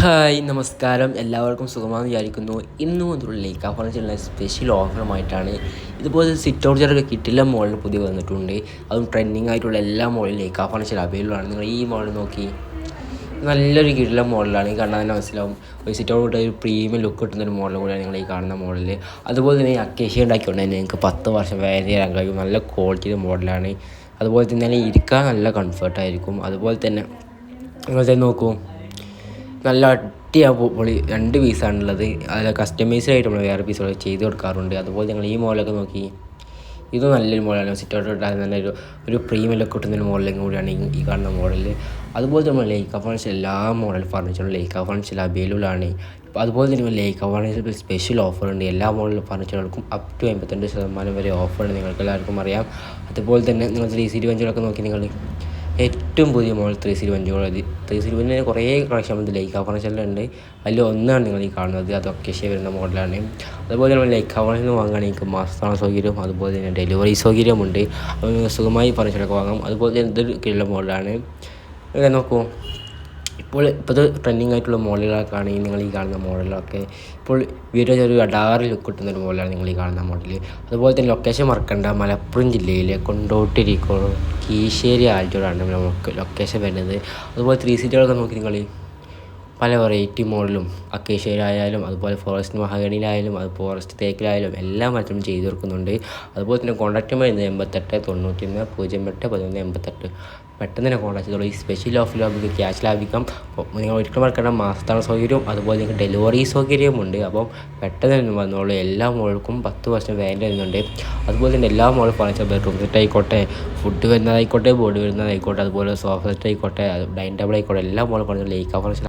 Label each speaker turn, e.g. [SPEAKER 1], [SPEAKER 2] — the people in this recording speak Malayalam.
[SPEAKER 1] ഹായ് നമസ്കാരം. എല്ലാവർക്കും സുഖമാണെന്ന് വിചാരിക്കുന്നു. ഇന്ന് മുതലുള്ള ലേക്ക ഫർണിച്ചറിലെ സ്പെഷ്യൽ ഓഫറുമായിട്ടാണ് ഇതുപോലെ സിറ്റ് ഔട്ട് കിട്ടില്ല മോഡൽ പുതിയ വന്നിട്ടുണ്ട്. അതും ട്രെൻഡിങ് ആയിട്ടുള്ള എല്ലാ മോഡലും ലേക്ക ഫർണിച്ചർ അവൈലബിൾ ആണ്. നിങ്ങൾ ഈ മോഡൽ നോക്കി. നല്ലൊരു കിടില മോഡലാണ് കണ്ടാൽ തന്നെ മനസ്സിലാവും. ഒരു സിറ്റ് ഔട്ട് ഒരു പ്രീമിയം ലുക്ക് കിട്ടുന്ന ഒരു മോഡൽ കൂടിയാണ് നിങ്ങൾ ഈ കാണുന്ന മോഡൽ അതുപോലെ തന്നെ അക്കേഷ്യ ഉണ്ടാക്കിക്കൊണ്ട് നിങ്ങൾക്ക് പത്ത് വർഷം വേറെ തരാൻ കഴിയും നല്ല ക്വാളിറ്റിയുടെ മോഡലാണ്. അതുപോലെ തന്നെ ഇരിക്കാൻ നല്ല കംഫർട്ടായിരിക്കും അതുപോലെ തന്നെ നിങ്ങൾ നോക്കൂ. നല്ല അടിയാ പൊളി രണ്ട് പീസാണുള്ളത് അതിൽ കസ്റ്റമൈസ്ഡ് ആയിട്ട് നമ്മൾ വേറെ പീസുകൾ ചെയ്ത് കൊടുക്കാറുണ്ട്. അതുപോലെ ഞങ്ങൾ ഈ മോഡലൊക്കെ നോക്കി ഇത് നല്ലൊരു മോഡലാണ് സിറ്റോട്ട് ഇട്ടാൽ നല്ലൊരു ഒരു പ്രീമിയം ലുക്ക് കിട്ടുന്ന ഒരു മോഡലും കൂടിയാണ് ഈ കാണുന്ന മോഡൽ അതുപോലെ നമ്മൾ ലേക്ക ഫർണിച്ചർ എല്ലാ മോഡൽ ഫർണിച്ചറും ലേക്ക ഫർണിച്ചർ അവൈലബിൾ ആണ്. അപ്പോൾ അതുപോലെ തന്നെ ലേക്ക ഫർണിച്ചർ സ്പെഷ്യൽ ഓഫർ ഉണ്ട്. എല്ലാ മോഡൽ ഫർണിച്ചറുകൾക്കും അപ് ടു എൺപത്തിരണ്ട് ശതമാനം വരെ ഓഫർ ഉണ്ട്. നിങ്ങൾക്ക് എല്ലാവർക്കും അറിയാം. അതുപോലെ തന്നെ നിങ്ങൾ ത്രീ സീറ്റ് വഞ്ചികളൊക്കെ നോക്കി നിങ്ങൾ ഏറ്റവും പുതിയ മോഡൽ ത്രീ സീരി വഞ്ചികൾ ത്രീ സീരി വഞ്ചിന് കുറേ കളക്ഷൻ വന്നത് ലേക്ക് ഫർണിച്ചറിലുണ്ട് അതിൽ ഒന്നാണ് നിങ്ങൾ ഈ കാണുന്നത്. അതൊക്കെ വരുന്ന മോഡലാണ്. അതുപോലെ നമ്മൾ ലേക്ക് ഫർണിച്ചർ വാങ്ങുകയാണെങ്കിൽ നിങ്ങൾക്ക് മാസത്താണ സൗകര്യം. അതുപോലെ തന്നെ ഡെലിവറി സൗകര്യമുണ്ട്. അപ്പോൾ നിങ്ങൾ സുഖമായി ഫർണിച്ചറൊക്കെ വാങ്ങാം. അതുപോലെ തന്നെ ഇതൊരു കീഴുള്ള മോഡലാണ്. അങ്ങനെ നോക്കൂ. ഇപ്പോൾ ഇപ്പോഴത്തെ ട്രെൻഡിങ് ആയിട്ടുള്ള മോഡലുകളൊക്കെ ആണെങ്കിൽ നിങ്ങൾ ഈ കാണുന്ന മോഡലൊക്കെ ഇപ്പോൾ വീഡിയോ ഒരു അടാറ് ലുക്ക് കിട്ടുന്ന ഒരു മോഡലാണ് നിങ്ങൾ ഈ കാണുന്ന മോഡൽ അതുപോലെ തന്നെ ലൊക്കേഷൻ മറക്കണ്ട. മലപ്പുറം ജില്ലയിലെ കൊണ്ടോട്ടിരിക്കോ കീശ്ശേരി ആൽറ്റോടാണ് നമുക്ക് ലൊക്കേഷൻ വരുന്നത്. അതുപോലെ ത്രീ സീറ്റുകളൊക്കെ നോക്കി നിങ്ങൾ പല വെറൈറ്റി മോഡലും അക്കേഷ്യയിലായാലും അതുപോലെ ഫോറസ്റ്റ് മഹാഗണിയിലായാലും അത് ഫോറസ്റ്റ് തേക്കിലായാലും എല്ലാ മരത്തിലും ചെയ്തു കൊടുക്കുന്നുണ്ട്. അതുപോലെ തന്നെ കോൺടാക്ട് നമ്പർ എൺപത്തെട്ട് തൊണ്ണൂറ്റി ഒന്ന് പൂജ്യം എട്ട് പതിനൊന്ന് എൺപത്തെട്ട്. പെട്ടെന്ന് തന്നെ കോൺടാക്ട് ചെയ്തോളൂ. ഈ സ്പെഷ്യൽ ഓഫറിൽ നമുക്ക് ക്യാഷ് ലാഭിക്കാം. നിങ്ങൾ ഒരിക്കലും മറക്കേണ്ട. മാസത്താണ് സൗകര്യവും അതുപോലെ നിങ്ങൾക്ക് ഡെലിവറി സൗകര്യമുണ്ട് അപ്പം പെട്ടെന്ന് തന്നെ വന്നോളൂ. എല്ലാ മോൾക്കും പത്ത് വർഷം വേണ്ട വരുന്നുണ്ട് അതുപോലെ തന്നെ എല്ലാ മോളും ഫർണിച്ചർ ബെഡ്റൂം സെറ്റ് ആയിക്കോട്ടെ ഫുഡ് വരുന്നതായിക്കോട്ടെ ബോർഡ് വരുന്നതായിക്കോട്ടെ അതുപോലെ സോഫ സെറ്റ് ആയിക്കോട്ടെ ഡൈനിങ് ടേബിൾ ആയിക്കോട്ടെ എല്ലാ മോളും ഫർണിച്ചർ ലേക്ക് ഫർണിച്ചർ